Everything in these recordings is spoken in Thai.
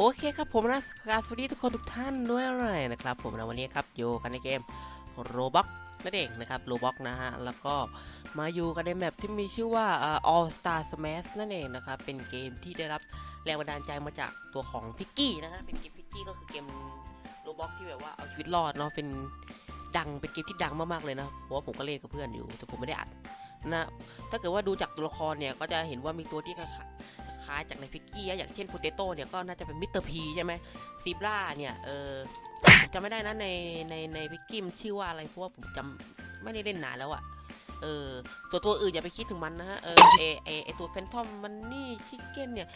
โอเคครับผมนะกราบสวัสดีทุกคนทุกท่านด้วยเลยนะครับ ผมนะวันนี้ครับอยู่กันในเกมโรบ็อกนั่นเองนะครับโรบ็อกนะฮะ แล้วก็มาอยู่กันในแมปที่มีชื่อว่า All Star Smash นั่นเองนะครับ เป็นเกมที่ได้รับแรงบันดาลใจมาจากตัวของพิกกี้นะฮะ เป็นเกมพิกกี้ก็คือเกมโรบ็อกที่แบบว่าเอาชีวิตรอดเนาะ เป็นดัง เป็นเกมที่ดังมากๆเลยนะเพราะว่าผมก็เล่นกับเพื่อนอยู่ แต่ผมไม่ได้อัดนะ ถ้าเกิดว่าดูจากตัวละครเนี่ย ก็จะเห็นว่ามีตัวที่ค ล้ายๆ จากในพิกกี้อย่างเช่นโพเตโต้เนี่ยก็น่าจะเป็นมิสเตอร์พีใช่ไหมซีบราเนี่ยเออจำไม่ได้นะในในในพิกกี้มันชื่อว่าอะไรเพราะว่าผมจำไม่ได้เล่นนานแล้วอะเออส่วนตัวอื่นอย่าไปคิดถึงมันนะฮะเออเอเอไอตัวแฟนทอมมันนี่ชิคเก้นเนี่ย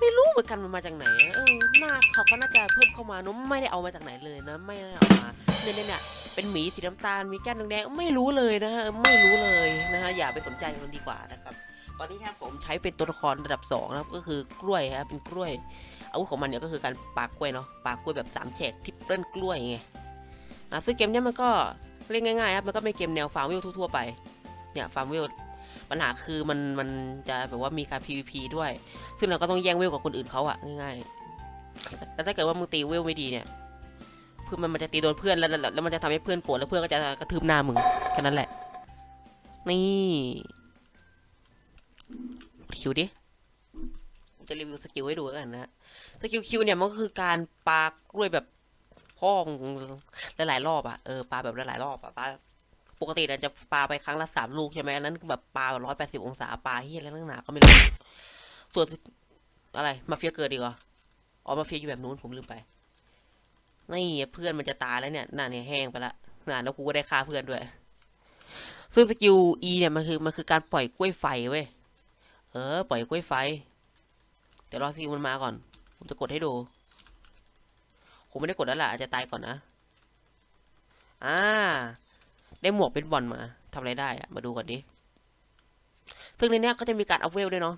ไม่รู้เหมือนกันมันมาจากไหนเออหน้าเขาก็น่าจะเพิ่มเข้ามาเนอะไม่ได้เอามาจากไหนเลยนะไม่ได้เอามาเนี่ยเนี่ยเนี่ยเป็นหมีสีน้ำตาลมีแก้มแดงๆไม่รู้เลยนะฮะไม่รู้เลยนะฮะอย่าไปสนใจมันดีกว่านะครับ ตอนนี้ครับผมใช้เป็นตัวละครระดับ2นะครับก็คือกล้วยครับเป็นกล้วยอาวุธของมันเนี่ยก็คือการปากกล้วยเนาะปากกล้วยแบบ3แฉกทิปเปิลกล้วยไงอะซึ่งเกมเนี้ยมันก็เล่นง่ายๆครับมันก็เป็นเกมแนวฟาร์มวิลทั่วๆไปเนี่ยฟาร์มวิลปัญหาคือมันมันจะแบบว่ามีการ PVP ด้วย ซึ่งเราก็ต้องแย่งเวลกับคนอื่นเขาอะง่ายๆแต่ถ้าเกิดว่ามึงตีเวลไม่ดีเนี่ยเพื่อนมันมันจะตีโดนเพื่อนแล้วแล้วแล้วมันจะทำให้เพื่อนโกรธแล้วเพื่อนก็จะกระทืบหน้ามึงแค่นั้นแหละนี่ คิวดิผมจะรีวิวสกิลให้ดูกันนะสกิลคิวเนี่ยมันก็คือการปากล้วยแบบพ่อหลายๆรอบอะเออปาแบบหลายๆรอบอะปาปกติเราจะปาไปครั้งละสามลูกใช่ไหมอันนั้นคือแบบปาร้อยแปดสิบองศาปาเฮียอะไรตั้งหนาก็ไม่รู้ส่วนอะไรมาเฟียเกิดดีกว่าอ๋อมาเฟียอยู่แบบนู้นผมลืมไปนี่เพื่อนมันจะตายแล้วเนี่ยหน้าเนี่ยแห้งไปละหน้าแล้วกูก็ได้ฆ่าเพื่อนด้วย ซึ่งสกิล E เนี่ยมันคือมันคือการปล่อยกล้วยไฟเว้ย เออ ปล่อยกล้วยไฟเดี๋ยวรอสกิลมันมาก่อน ผมจะกดให้ดูผมไม่ได้กดแล้วล่ะ อาจจะตายก่อนนะ อ่า ได้หมวกเป็นบอลมาทำอะไรได้อะมาดูก่อนดิ ซึ่งในเนี้ยก็จะมีการอัพเวลด้วยเนาะ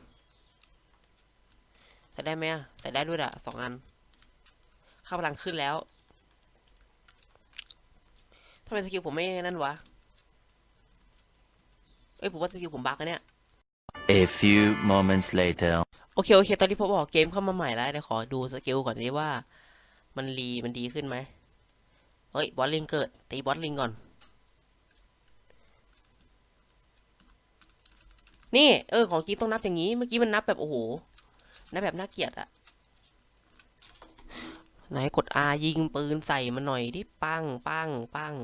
ใส่ได้ไหมอะใส่ได้ด้วยอะสองอันค่าพลังขึ้นแล้วทำไมสกิลผมไม่นั่นวะ เอ้ยผมว่าสกิลผมบักอะเนี่ย A few moments later. โอเค โอเค ตอนนี้ผมบอกเกมเข้ามาใหม่แล้วเดี๋ยวขอดูสกิลก่อนดิว่า มันรีมันดีขึ้นไหมเฮ้ย บอสลิงเกิด ตีบอสลิงก่อน นี่ เออ ของจริงต้องนับอย่างนี้ เมื่อกี้มันนับแบบโอ้โห นับแบบน่าเกลียดอะไหนกด R ยิงปืนใส่มันหน่อยดิ ปัง ปัง ปัง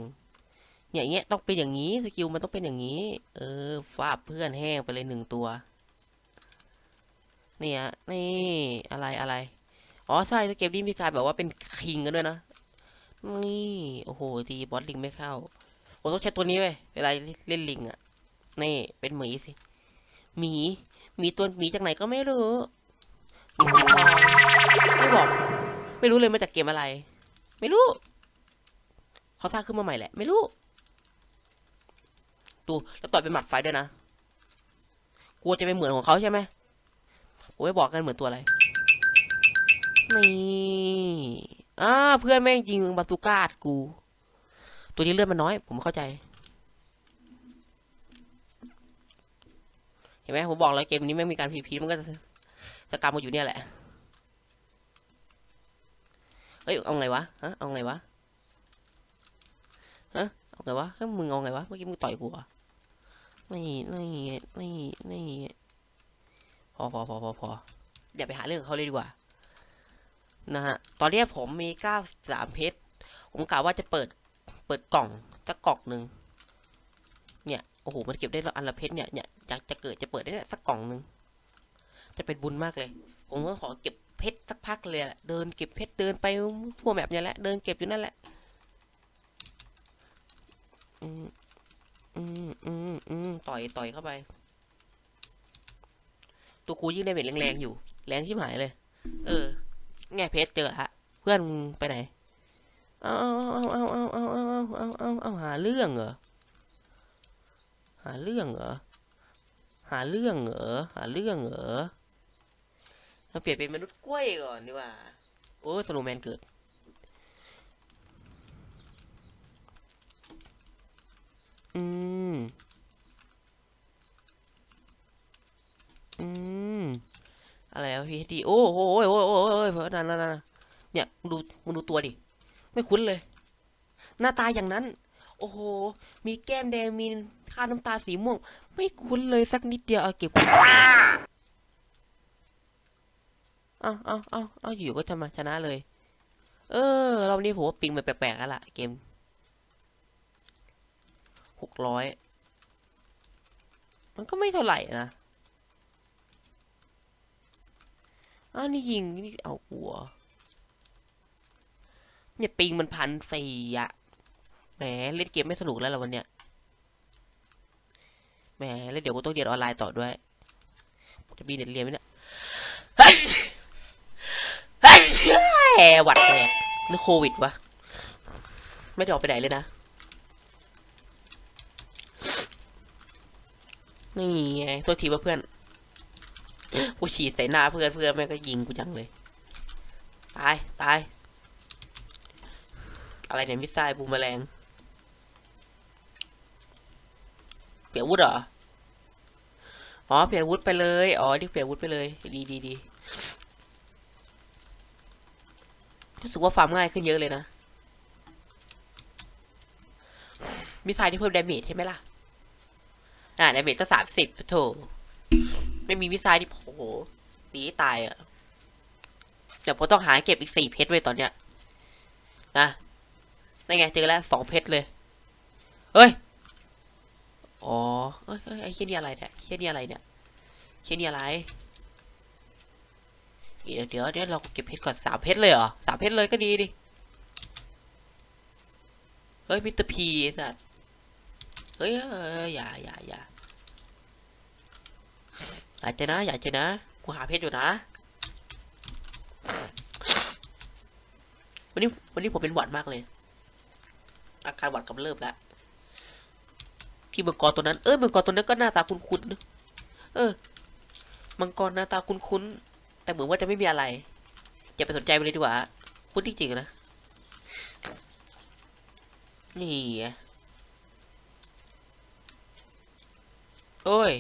อย่างเงี้ยต้องเป็นอย่างนี้สกิลมันต้องเป็นอย่างนี้ เออฟาดเพื่อนแห้งไปเลยหนึ่งตัว เนี่ยนี่อะไรอะไรอ๋อใช่เกมนี้มีการแบบว่าเป็นคิงกันด้วยนะนี่โอ้โหทีบอสลิงไม่เข้าผมต้องใช้ตัวนี้เว้ยเวลาเล่นลิงอะนี่เป็นหมีสิหมีหมีตัวหมีจากไหนก็ไม่รู้มีสีทองไม่บอก ไม่รู้เลยมาจากเกมอะไร ไม่รู้เขาสร้างขึ้นมาใหม่แหละ ไม่รู้ ดูแล้วต่อยเป็นหมัดไฟด้วยนะกลัวจะเป็นเหมือนของเขาใช่ไหมผมไม่บอกกันเหมือนตัวอะไรนี่อ่าเพื่อนแม่งยิงบาซูก้ากู ตัวนี้เลือดมันน้อย ผมเข้าใจ เห็นไหมผมบอกแล้วเกมนี้ไม่มีการพีพีมันก็จะสกรรมมาอยู่เนี่ยแหละเฮ้ยเอาไงวะฮะเอาไงวะฮะ เอาไงวะเฮ้ยมึงเอาไงวะเมื่อกี้มึงต่อยกูอะนี่นี่นี่นี่พอพอพอพอพอเดี๋ยวไปหาเรื่องเขาเลยดีกว่า นะฮะ ตอนนี้ผมมีเก้าสามเพชร ผมกะว่าจะเปิด เปิดกล่องสักกล่องหนึ่งเนี่ย โอ้โห มันเก็บได้อันละเพชรเนี่ย เนี่ยจะจะเกิดจะเปิดได้เนี่ยสักกล่องหนึ่งจะเป็นบุญมากเลย ผมก็ขอเก็บเพชรสักพักเลยแหละเดินเก็บเพชรเดินไปทั่วแมปเนี่ยแหละ เดินเก็บอยู่นั่นแหละ อืมอืมอืมอืมต่อยต่อยเข้าไป ตัวกูยิ่งได้เม็ดแรงๆอยู่ แรงที่หมายเลย เออ แง่เพชรเจอละเพื่อนไปไหนเอาเอาเอาเอาเอาเอาเอาเอาเอาเอาหาเรื่องเหรอ หาเรื่องเหรอ หาเรื่องเหรอ หาเรื่องเหรอเราเปลี่ยนเป็นมนุษย์กล้วยก่อนดีกว่า โอ้สโนแมนเกิด อืม อืม อะไรวะพีดีโอ้โหโอ้ยโอ้ยโอ้ยโอ้ยเพราะนั่นนั่นนั่นเนี่ยมึงดูมึงดูตัวดิ ไม่คุ้นเลย หน้าตาอย่างนั้น โอ้โห มีแก้มแดง มีค่าน้ำตาสีม่วง ไม่คุ้นเลยสักนิดเดียวเอาเก็บไว้เอาเอาเอาเอาอยู่ก็จะมาชนะเลย เออรอบนี้ผมว่าปิงมันแปลกๆแล้วล่ะเกม หกร้อยมันก็ไม่เท่าไหร่นะอ้าวนี่ยิงนี่เอาหัวเนี่ยปิงมันพันสี่อะแหมเล่นเกมไม่สนุกแล้วล่ะวันเนี้ยแหมแล้วเดี๋ยวกูต้องเรียนออนไลน์ต่อด้วยจะมีเน็ตเรียนไหมเนี่ยเฮ้ยเฮ้ยแหหวัดแหกหรือโควิดวะ ไม่ได้ออกไปไหนเลยนะ นี่ไงโทษทีเพื่อนกูฉีดใส่หน้าเพื่อนเพื่อนแม่งก็ยิงกูจังเลย ตาย ตาย อะไรเนี่ยมิสไซล์บูมแมลงเปลี่ยนวุธเหรอ อ๋อ เปลี่ยนวุธไปเลย อ๋อนี่เปลี่ยนวุธไปเลย ดีดีดีรู้สึกว่าฟาร์มง่ายขึ้นเยอะเลยนะ มิสไซล์ที่เพิ่มดาเมจใช่ไหมล่ะ อ่าดาเมจก็สามสิบโถไม่มีมิสไซล์ที่โหหนีตายอะเดี๋ยวผมต้องหาเก็บอีกสี่เพชรไว้ตอนเนี้ยนะนั่นไงเจอแล้วสองเพชรเลยเฮ้ยอ๋อเอ้ยไอ้เชี่ยนี่อะไรเนี่ยเชี่ยนี่อะไรเนี่ยเชี่ยนี่อะไรเดี๋ยวเดี๋ยวเดี๋ยวเราเก็บเพชรก่อนสามเพชรเลยเหรอสามเพชรเลยก็ดีดิเฮ้ยมิสเตอร์พีสัตว์ ฮ้ยเอ้ยอย่าอย่าอย่าอย่าเจนะอย่าเจนะกูหาเพชรอยู่นะ วันนี้วันนี้ผมเป็นหวัดมากเลย อาการหวัดกำเริบแล้วพี่มังกรตัวนั้นเออมังกรตัวนั้นก็หน้าตาคุ้นๆนะเออมังกรหน้าตาคุ้นๆแต่เหมือนว่าจะไม่มีอะไรอย่าไปสนใจมันเลยดีกว่าคุ้นจริงๆนะนี่ไง โอ้ย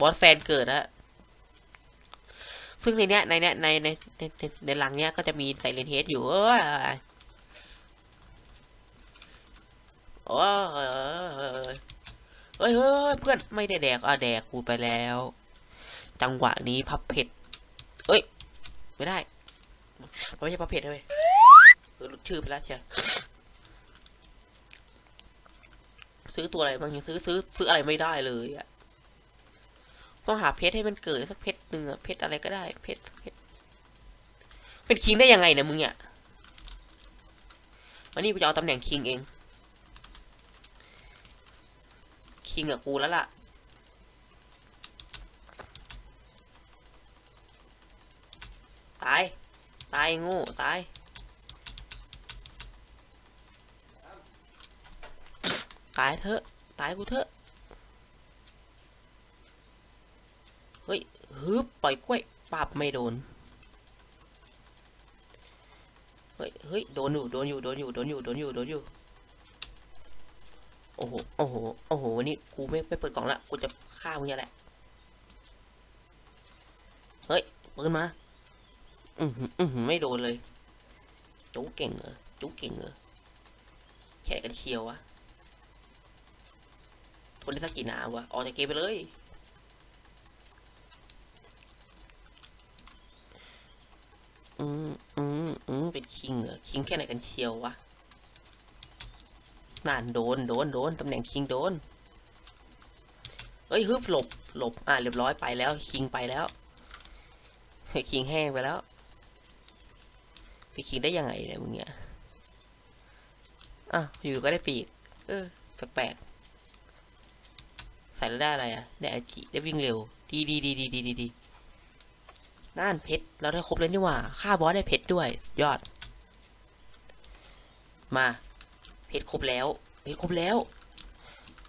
บอสแซนเกิดอะซึ่งในเนี้ยในเนี้ยในในในในในหลังเนี้ยก็จะมีไซเลนเฮดอยู่ เอ้ยโอ้ยเฮ้ยเพื่อนไม่ได้แดกอะแดกกูไปแล้ว จังหวะนี้พับเผ็ดเอ้ย ไม่ได้ ไม่ใช่พับเผ็ดเลยเออหลุดชื่อไปแล้วเชียว ซื้อตัวอะไรบางอยังซื้อซื้อซื้ออะไรไม่ได้เลยอะต้องหาเพชรให้มันเกิดสักเพชรหนึ่งอะเพชรอะไรก็ได้เพชรเพชรเป็นคิงได้ยังไงเนี่ยมึงเนี่ยวันนี้กูจะเอาตำแหน่งคิงเอง คิงกับกูแล้วล่ะตาย ตายง่ตาย ตายเถอะ ตายกูเถอะ เฮ้ยฮึบปล่อยกล้วยปราบไม่โดน เฮ้ยเฮ้ยโดนอยู่ โดนอยู่ โดนอยู่ โดนอยู่ โดนอยู่ โดนอยู่ โอ้โห โอ้โห โอ้โหวันนี้กูไม่ไม่เปิดกล่องละ กูจะฆ่ามึงเนี่ยแหละ เฮ้ยปืนมา อือหือ อือหือ ไม่โดนเลย จูเก่งเหรอจูเก่งเหรอแค่กันเชียววะ นได้สักกี่นาววะ ออกจากเกมไปเลย อืมอืมอืมเป็นคิงเหรอ คิงแค่ไหนกันเชียววะนั่นโดน โดน โดน ตำแหน่งคิงโดน เอ้ยฮึบหลบ หลบ อ่าเรียบร้อยไปแล้ว คิงไปแล้วเฮ้คิงแห้งไปแล้ว ไปคิงได้ยังไงเนี่ยมึงเนี่ยอะอยู่ก็ได้ปีก เออ แปลกๆ ใส่แล้วได้อะไรอะได้อาจิได้วิ่งเร็ว ดีดีดีดีดีดีดีน่านเพชรเราได้ครบเลยนี่หว่าฆ่าบอสได้เพชรด้วยยอด มา เพชรครบแล้ว เพชรครบแล้ว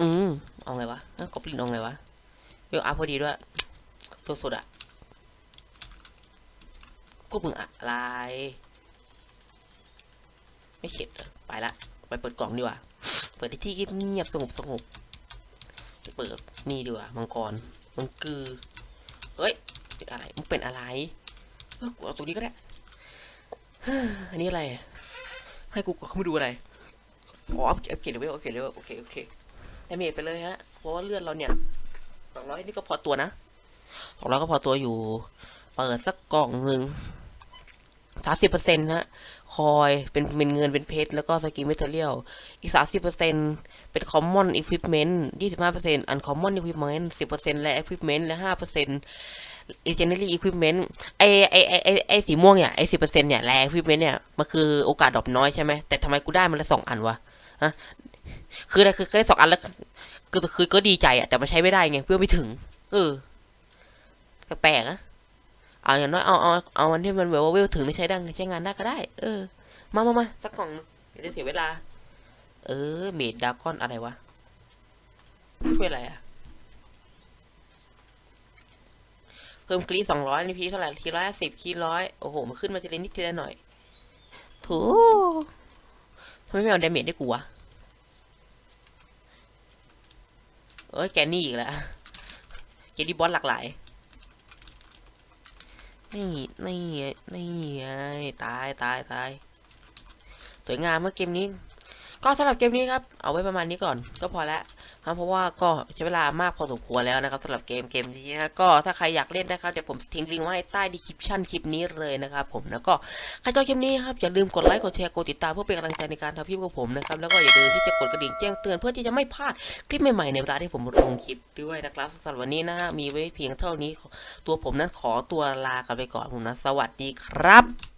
อืมเอาไงวะเอ้ากอบลินเอาไงวะเวลอัพพอดีด้วยตัวสดอะพวกมึงอะไร ไม่เข็ดไปละ ไปเปิดกล่องดีกว่า เปิดที่ที่เงียบสงบสงบ เปิดนี่ดีกว่ามังกร มังกือ เฮ้ยเป็นอะไรมึงเป็นอะไรเออกูเอาตรงนี้ก็ได้อันนี้อะไร ให้กูกดเข้ามาดูอะไรอ๋ออัพอัพเกรดเลเวลอัพเกรดเลเวลโอเคโอเคดาเมจไปเลยฮะ เพราะว่าเลือดเราเนี่ยสองร้อยนี่ก็พอตัวนะสองร้อยก็พอตัวอยู่ เปิดสักกล่องหนึ่ง สามสิบเปอร์เซ็นต์ฮะคอยเป็นเป็นเงินเป็นเพชรแล้วก็สกินเมทัลเลียลอีกสามสิบเปอร์เซ็นต์เป็นคอมมอนอิควิปเมนต์ยี่สิบห้าเปอร์เซ็นต์อันคอมมอนอิควิปเมนต์สิบเปอร์เซ็นต์และอิควิปเมนต์และห้าเปอร์เซ็นต์อีเจเนอรี่อิควิปเมนต์ไอไอไอไอไอสีม่วงเนี่ยไอสิบเปอร์เซ็นต์เนี่ยแลอิควิปเมนต์เนี่ยมันคือโอกาสดรอปน้อยใช่ไหมแต่ทำไมกูได้มันละสองอันวะฮะคืออะไรคือก็ได้สองอันแล้วคือคือก็ดีใจอะแต่มันใช้ไม่ได้ไงเพื่อไม่ถึง เออแปลกๆอะ เอาอย่างน้อยเอาเอาเอาอันที่มันแบบว่าเวลถึงได้ใช้ได้ใช้งานได้ก็ได้ เออ มามามาสักกล่องหนึ่งเดี๋ยวจะเสียเวลา เออเมดดากอนอะไรวะช่วยอะไรอะเพิ่มกรีสองร้อยนี่พีเท่าไหร่ทีร้อยสิบคีร้อยโอ้โหมันขึ้นมาทีละนิดทีละหน่อยโถทำไมไม่เอาเดเมจได้กูวะเอ้ยแกนี่อีกแล้วเกนี่บอสหลากหลาย นี่ นี่ นี่ไงตาย ตาย ตาย สวยงามเมื่อเกมนี้ ก็สำหรับเกมนี้ครับ เอาไว้ประมาณนี้ก่อน ก็พอแล้ว ครับเพราะว่าก็ใช้เวลามากพอสมควรแล้วนะครับสำหรับเกมเกมนี้นะก็ถ้าใครอยากเล่นนะครับเดี๋ยวผมทิ้งลิงก์ไว้ใต้ดีคริปชั่นคลิปนี้เลยนะครับผมแล้วก็ใครชอบคลิปนี้ครับอย่าลืมกดไลค์กดแชร์กดติดตามเพื่อเป็นกำลังใจในการทำคลิปของผมนะครับแล้วก็อย่าลืมที่จะกดกระดิ่งแจ้งเตือนเพื่อที่จะไม่พลาดคลิปใหม่ๆในเวลาที่ผมลงคลิปด้วยนะครับสำหรับวันนี้นะฮะมีไว้เพียงเท่านี้ตัวผมนั้นขอตัวลากันไปก่อนผมนะสวัสดีครับ